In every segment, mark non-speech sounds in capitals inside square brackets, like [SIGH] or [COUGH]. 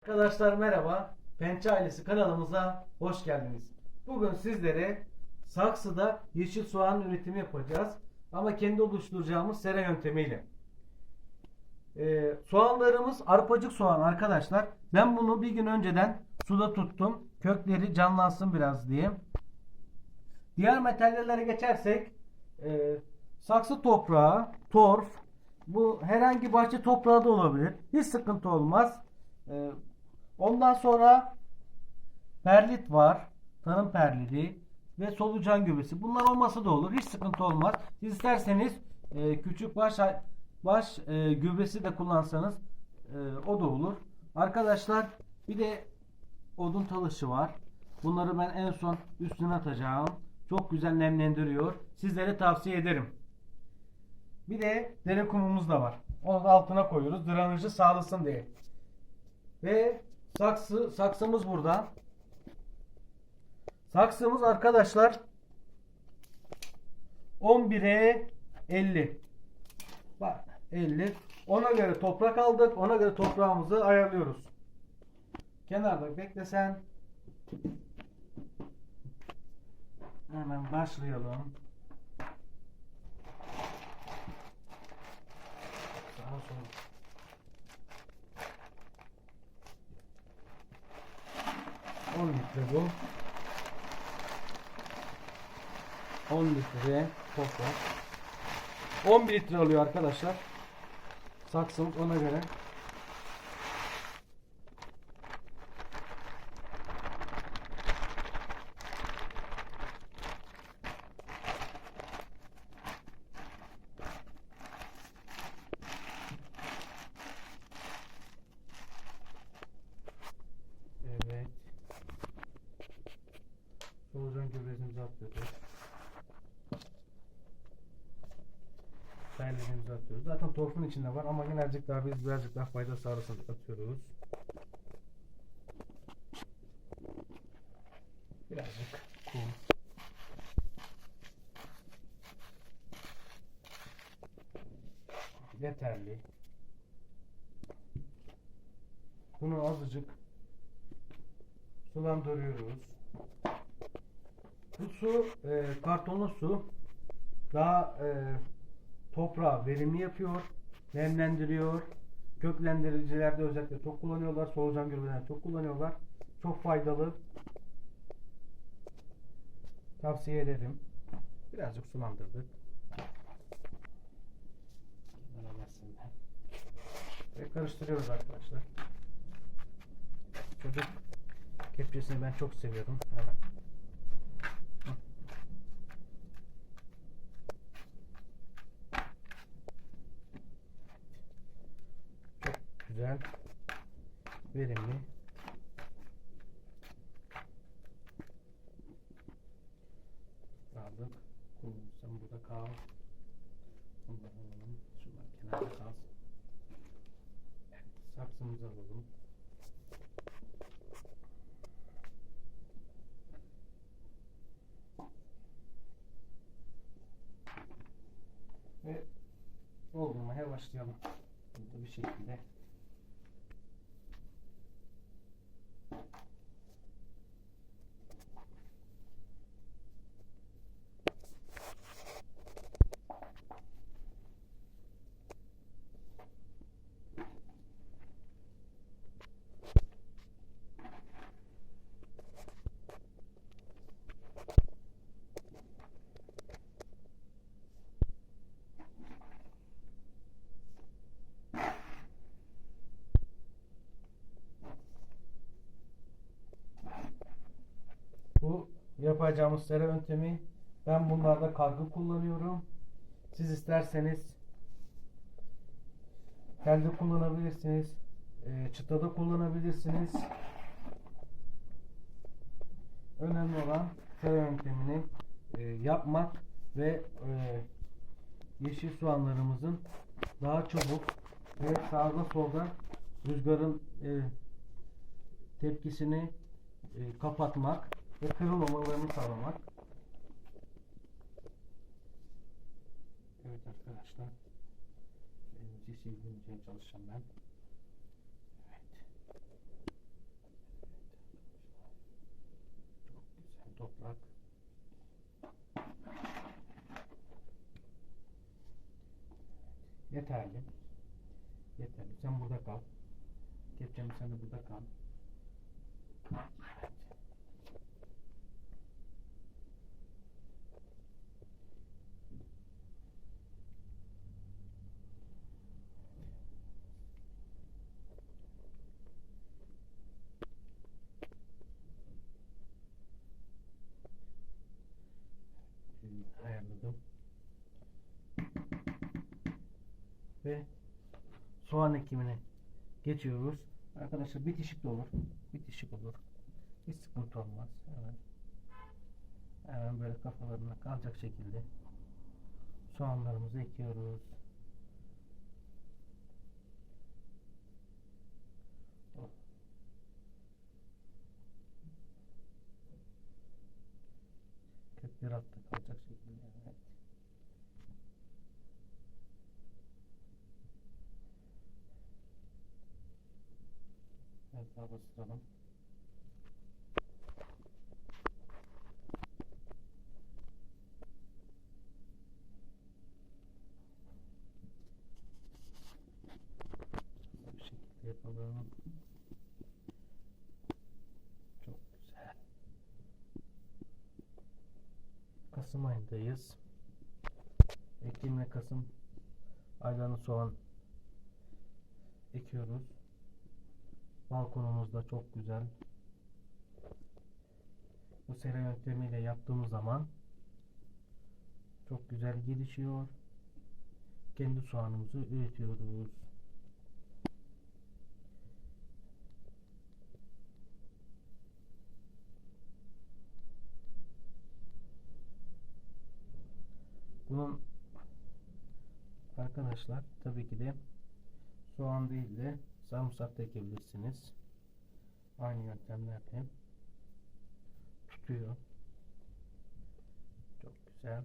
Arkadaşlar merhaba. Pençe ailesi kanalımıza hoş geldiniz. Bugün sizlere saksıda yeşil soğan üretimi yapacağız. Ama kendi oluşturacağımız sera yöntemiyle. Ee, soğanlarımız arpacık soğan arkadaşlar. Ben bunu bir gün önceden suda tuttum. Kökleri canlansın biraz diye. Diğer materyallere geçersek e, saksı toprağı, torf, bu herhangi bahçe toprağı da olabilir. Hiç sıkıntı olmaz. E, ondan sonra perlit var. Tarım perlidi ve solucan gübresi. Bunlar olmasa da olur. Hiç sıkıntı olmaz. Siz isterseniz e, küçük baş baş e, gübresi de kullansanız e, o da olur. Arkadaşlar bir de odun talışı var. Bunları ben en son üstüne atacağım. Çok güzel nemlendiriyor. Sizlere tavsiye ederim. Bir de dere kumumuz da var. Onu da altına koyuyoruz. Drenajı sağlasın diye. Ve saksı saksımız burada. Saksımız arkadaşlar 11'e 50. Bak 50. Ona göre toprak aldık. Ona göre toprağımızı ayarlıyoruz. Kenarda beklesen. Hemen başlayalım. 10 litre bu. 10 litre toprak. 11 litre alıyor arkadaşlar. Saksımız ona göre içinde var ama birazcık daha biz birazcık daha fayda sağlasın atıyoruz. Birazcık kum. Yeterli. Bunu azıcık sulandırıyoruz. Bu su e, kartonlu su daha e, toprağı verimli yapıyor, nemlendiriyor. Köklendiricilerde özellikle çok kullanıyorlar. Solucan gübrelerde çok kullanıyorlar. Çok faydalı. Tavsiye ederim. Birazcık sulandırdık. Ve karıştırıyoruz arkadaşlar. Çocuk kepçesini ben çok seviyorum. Evet. Hı. Çok güzel. Verimli. Aldık. Sen burada kal. Bunları alalım. Şunlar kenarda kalsın. Evet, saksımızı alalım. Ve doldurmaya başlayalım. Burada bir şekilde. Bu yapacağımız sera yöntemi ben bunlarda kargı kullanıyorum. Siz isterseniz telde kullanabilirsiniz. e, Çıtada kullanabilirsiniz. Önemli olan sera yöntemini e, yapmak ve e, yeşil soğanlarımızın daha çabuk ve sağda solda rüzgarın tepkisini kapatmak ve kırılmamalarını sağlamak. Evet arkadaşlar. Elinizi sildiğince şey çalışacağım ben. Evet. evet. Çok güzel toprak. Yeterli. Yeterli. Sen burada kal. Kepçem sen de burada kal. Ve soğan ekimine geçiyoruz. Arkadaşlar bitişik de olur. Bitişik olur. Hiç sıkıntı olmaz. Hemen hemen böyle kafalarına kalacak şekilde soğanlarımızı ekiyoruz. Kökler altta kalacak şekilde. Evet. Biraz daha bastıralim. Bu şekilde yapalım. Çok güzel. Kasım ayındayız. Ekim ve Kasım aylarını soğan ekiyoruz. Balkonumuzda çok güzel. Bu sera yöntemiyle yaptığımız zaman çok güzel gelişiyor. Kendi soğanımızı üretiyoruz. Bunun arkadaşlar tabii ki de soğan değil de sarımsak da ekebilirsiniz. Aynı yöntemlerle tutuyor. Çok güzel.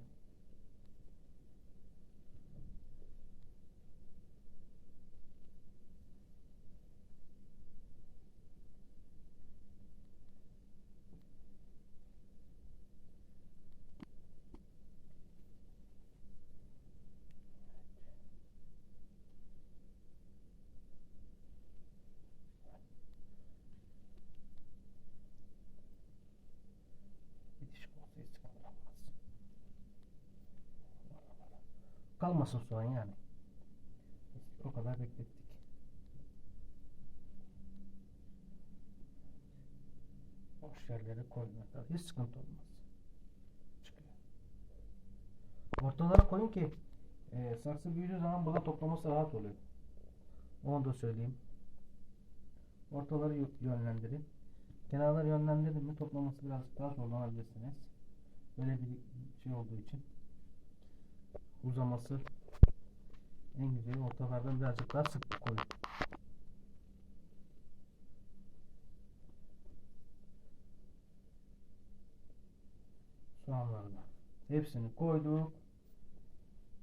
Bitişik olsa hiç sıkıntı olmaz. Kalmasın soğan yani. O kadar beklettik. Boş yerlere koymakta hiç sıkıntı olmaz. Çıkıyor. Ortalara koyun ki e, saksı büyüdüğü zaman burada toplaması rahat oluyor. Onu da söyleyeyim. Ortaları yö- yönlendirin. Kenarları yönlendirdin mi toplaması biraz daha zorlanabilirsiniz. Böyle bir şey olduğu için uzaması en güzeli ortalardan birazcık daha sık koyun. Soğanlarını hepsini koyduk.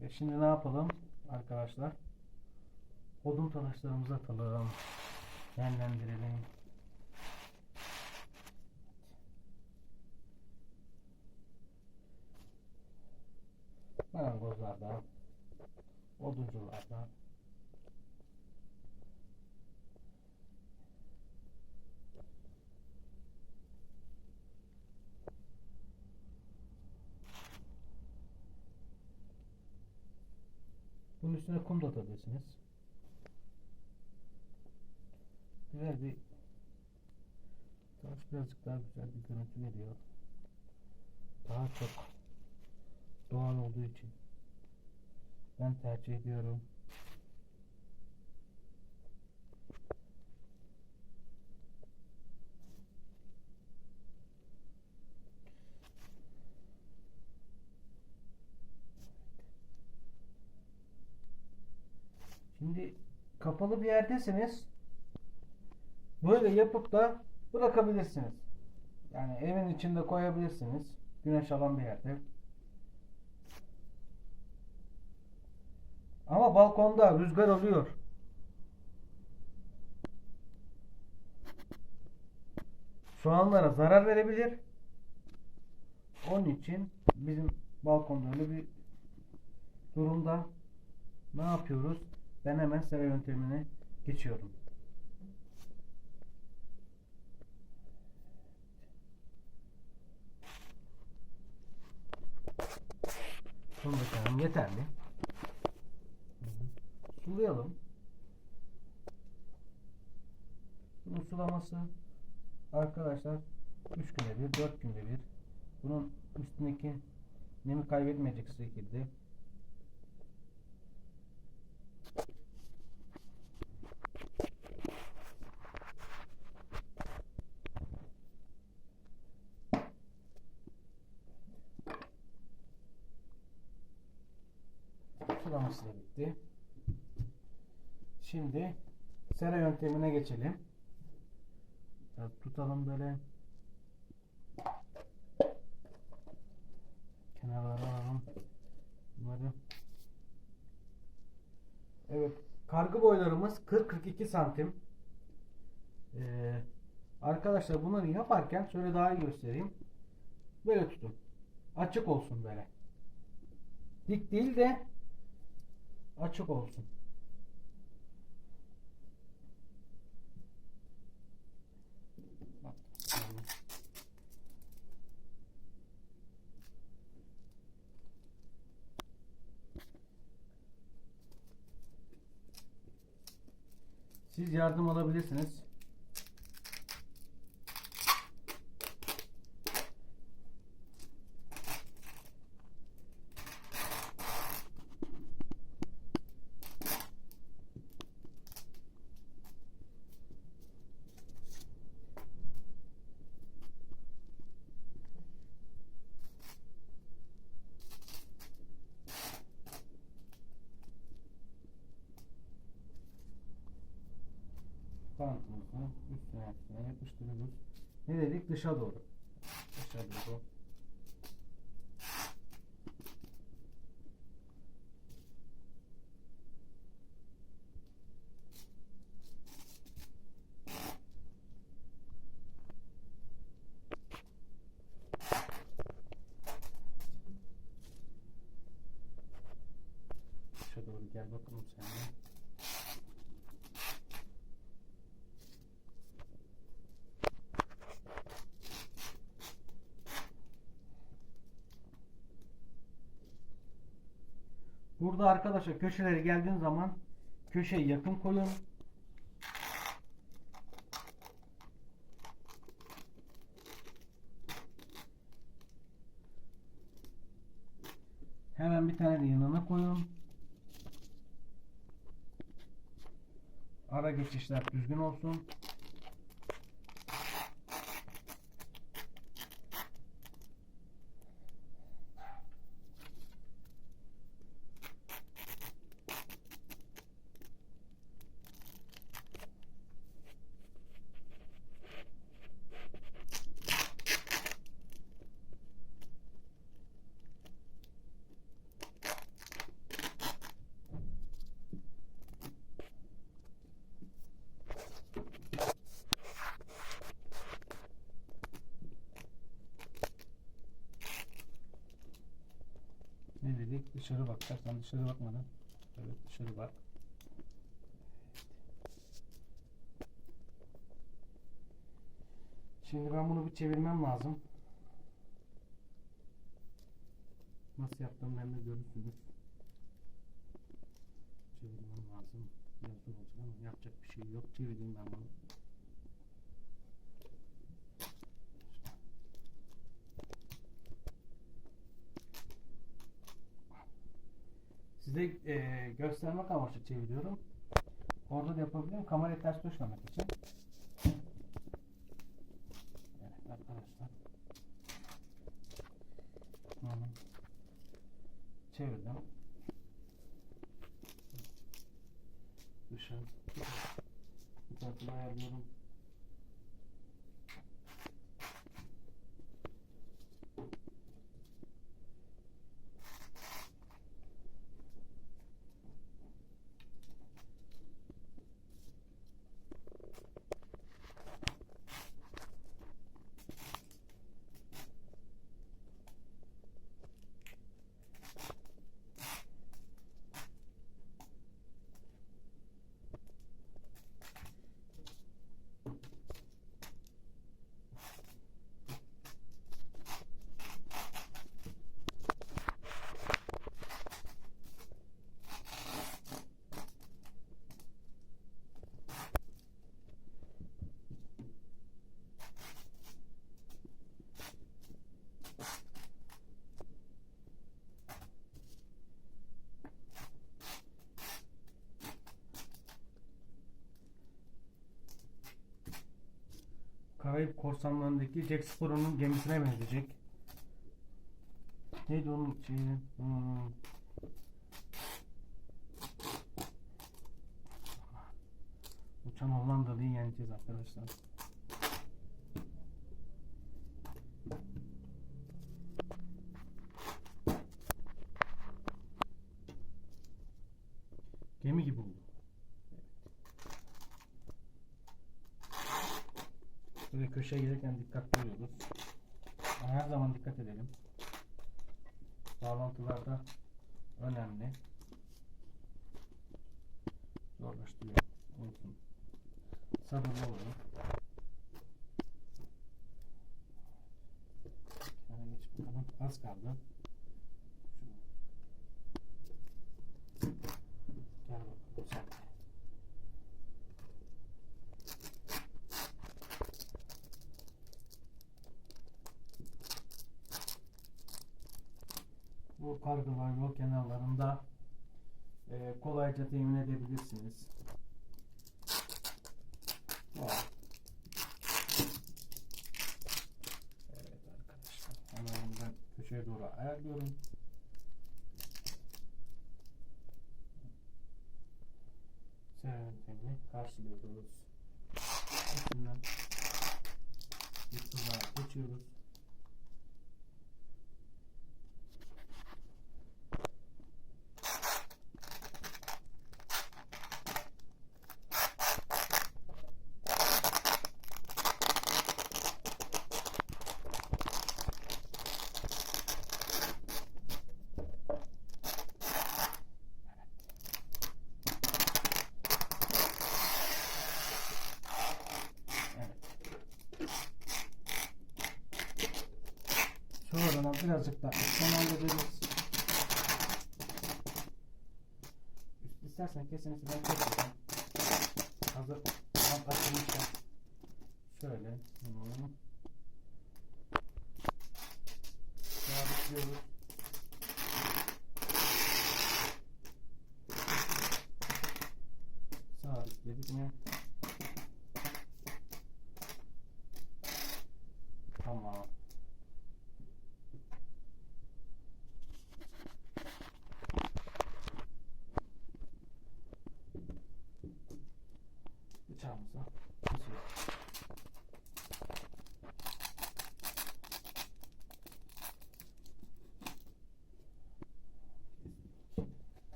Ve şimdi ne yapalım arkadaşlar? Odun talaşlarımızı atalım. Yönlendirelim. Marangozlardan, odunculardan Bunun üstüne kum da atabilirsiniz. Güzel bir taş birazcık daha güzel bir görüntü veriyor. Daha çok doğal olduğu için ben tercih ediyorum. Şimdi kapalı bir yerdesiniz. Böyle yapıp da bırakabilirsiniz. Yani evin içinde koyabilirsiniz. Güneş alan bir yerde. Ama balkonda rüzgar oluyor. Soğanlara zarar verebilir. Onun için bizim balkonda öyle bir durumda ne yapıyoruz? Ben hemen sera yöntemine geçiyorum. Son bakalım yeterli. Sulayalım. Bunun sulaması arkadaşlar 3 günde bir, 4 günde bir. Bunun üstündeki nemi kaybetmeyecek şekilde sulaması da bitti. Şimdi sera yöntemine geçelim. Biraz tutalım böyle. Kenarlara alalım. Bunları. Evet. Kargı boylarımız 40-42 santim. Ee, arkadaşlar bunları yaparken şöyle daha iyi göstereyim. Böyle tutun. Açık olsun böyle. Dik değil de açık olsun. Bak, yani. Siz yardım alabilirsiniz. Bantımızı üstüne üstüne yapıştırıyoruz. Ne dedik? Dışa doğru. Dışa doğru. Dışa doğru gel bakalım sen de. Burada arkadaşlar köşelere geldiğin zaman köşeyi yakın koyun. Hemen bir tane de yanına koyun. Ara geçişler düzgün olsun. Ne dedik? Dışarı bak. Sen dışarı bakmadın. Evet dışarı bak. Şimdi ben bunu bir çevirmem lazım. Nasıl yaptım ben de görürsünüz. Çevirmem lazım. Biraz olacak ama yapacak bir şey yok. Çevireyim ben bunu. Size e, göstermek amaçlı çeviriyorum. Orada da yapabilirim. Kamerayı ters düşmemek için. Evet arkadaşlar. Çevirdim. Dışarı. Bu tarafını ayarlıyorum. Karayip korsanlarındaki Jack Sparrow'un gemisine benzeyecek. Neydi onun şeyi? Hmm. Uçan Hollandalı'yı yeneceğiz arkadaşlar. Gemi gibi oldu. Böyle köşeye gelirken dikkatli oluyoruz. Her zaman dikkat edelim. Bağlantılarda önemli. Zorlaştırıyor. Olsun. Sabırlı olalım. Az kaldı. Şunu. Gel bakalım sen de. Bu kargılar yol kenarlarında e, kolayca temin edebilirsiniz. Evet arkadaşlar. Hemen köşeye doğru ayarlıyorum. Serenitemi karşılıyoruz. Üstünden bir tuzağa geçiyoruz. Evet. Sonradan birazcık daha son hallederiz. İstersen kesinlikle ben keseceğim. Hazır bant açılmışken. Şöyle. Hı.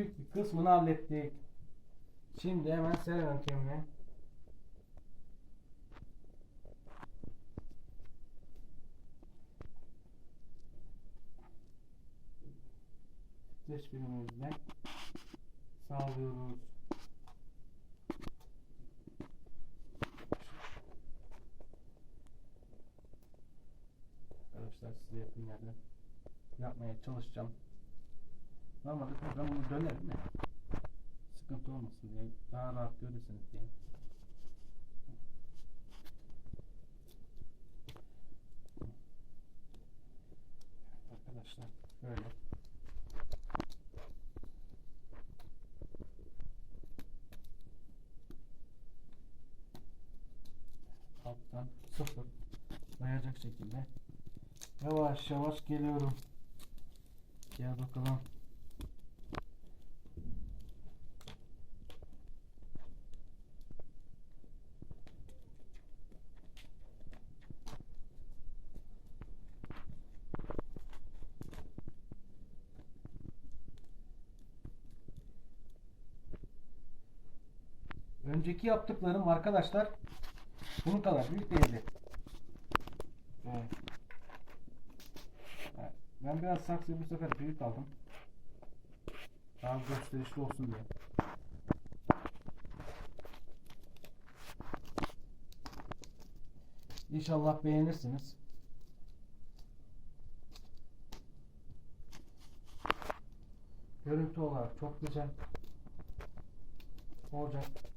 Büyük bir kısmını hallettik. Şimdi hemen sera yöntemine streç birimimizle sağlıyoruz. Arkadaşlar size yakın yerde yapmaya çalışacağım. Normalde program bunu döner mi? Sıkıntı olmasın diye, daha rahat görürsünüz diye. Arkadaşlar böyle. Alttan sıfır dayacak şekilde yavaş yavaş geliyorum. Gel bakalım. Önceki yaptıklarım arkadaşlar bunun kadar büyük değildi. Ben biraz saksıyı bu sefer büyük aldım. Daha gösterişli olsun diye. İnşallah beğenirsiniz. Görüntü olarak çok güzel olacak.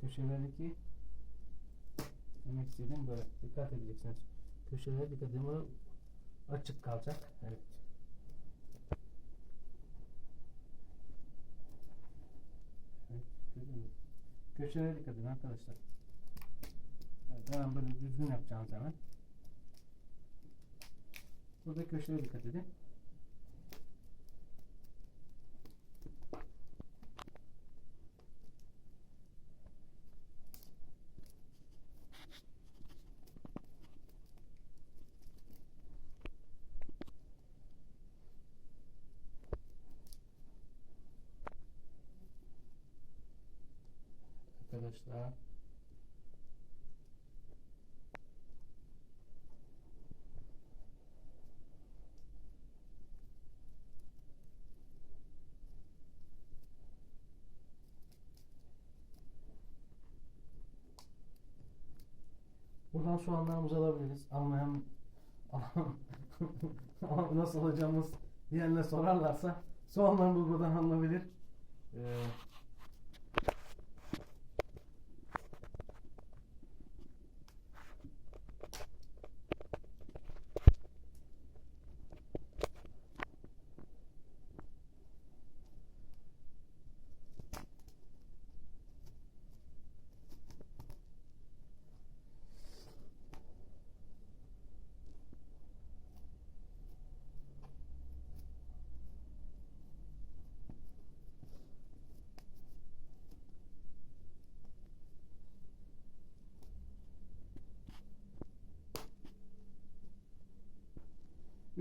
Köşelerdeki demek istediğim böyle. Dikkat edeceksiniz. Köşelere dikkat edin. Bu açık kalacak. Evet. Evet? Köşelere dikkat edin arkadaşlar. Evet, hemen böyle düzgün yapacağınız hemen. Burada köşelere dikkat edin. Arkadaşlar. Buradan soğanlarımızı alabiliriz. Almayan [LAUGHS] ama nasıl alacağımız diyenler sorarlarsa soğanlarımız buradan alınabilir. Ee,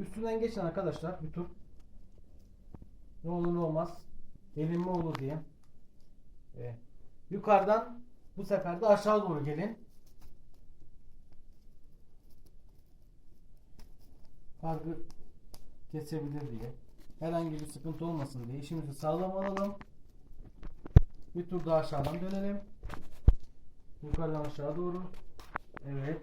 Üstünden geçin arkadaşlar bir tur. Ne olur ne olmaz. Gelin mi olur diye. Evet. Yukarıdan bu sefer de aşağı doğru gelin. Kargı kesebilir diye. Herhangi bir sıkıntı olmasın diye işimizi sağlam alalım. Bir tur daha aşağıdan dönelim. Yukarıdan aşağı doğru. Evet.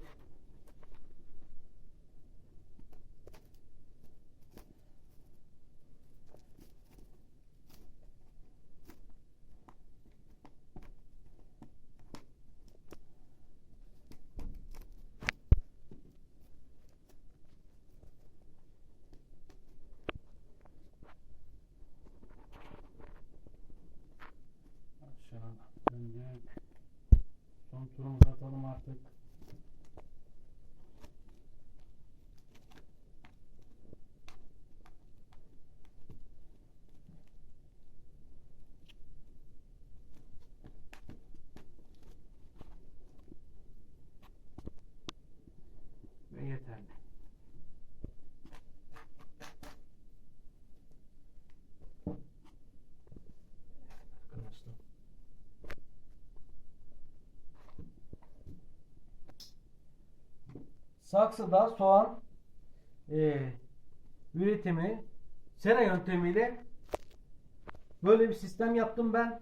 Aşağı döndük. Son turumuzu atalım artık. Ve yeterli. Arkadaşlar. Saksıda soğan e, üretimi sera yöntemiyle böyle bir sistem yaptım ben.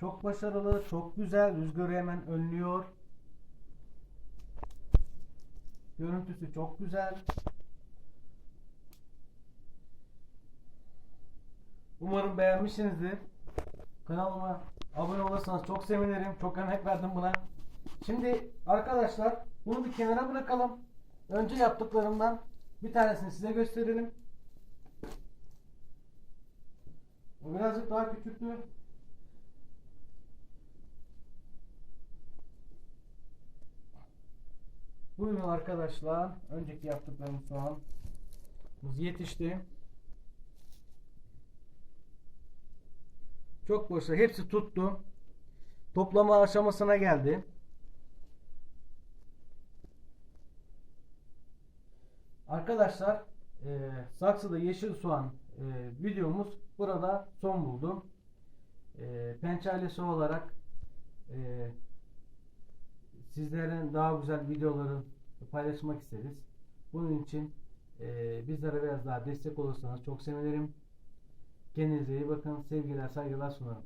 Çok başarılı, çok güzel. Rüzgarı hemen önlüyor. Görüntüsü çok güzel. Umarım beğenmişsinizdir. Kanalıma abone olursanız çok sevinirim. Çok emek verdim buna. Şimdi arkadaşlar bunu bir kenara bırakalım. Önce yaptıklarımdan bir tanesini size gösterelim. Bu birazcık daha küçüktü. Buyurun arkadaşlar. Önceki yaptıklarım soğan. yetişti. Çok boşta. Hepsi tuttu. Toplama aşamasına geldi. Arkadaşlar e, saksıda yeşil soğan e, videomuz burada son buldu. E, pençe ailesi olarak e, sizlerin daha güzel videoları paylaşmak isteriz. Bunun için e, bizlere biraz daha destek olursanız çok sevinirim. Kendinize iyi bakın. Sevgiler, saygılar sunarım.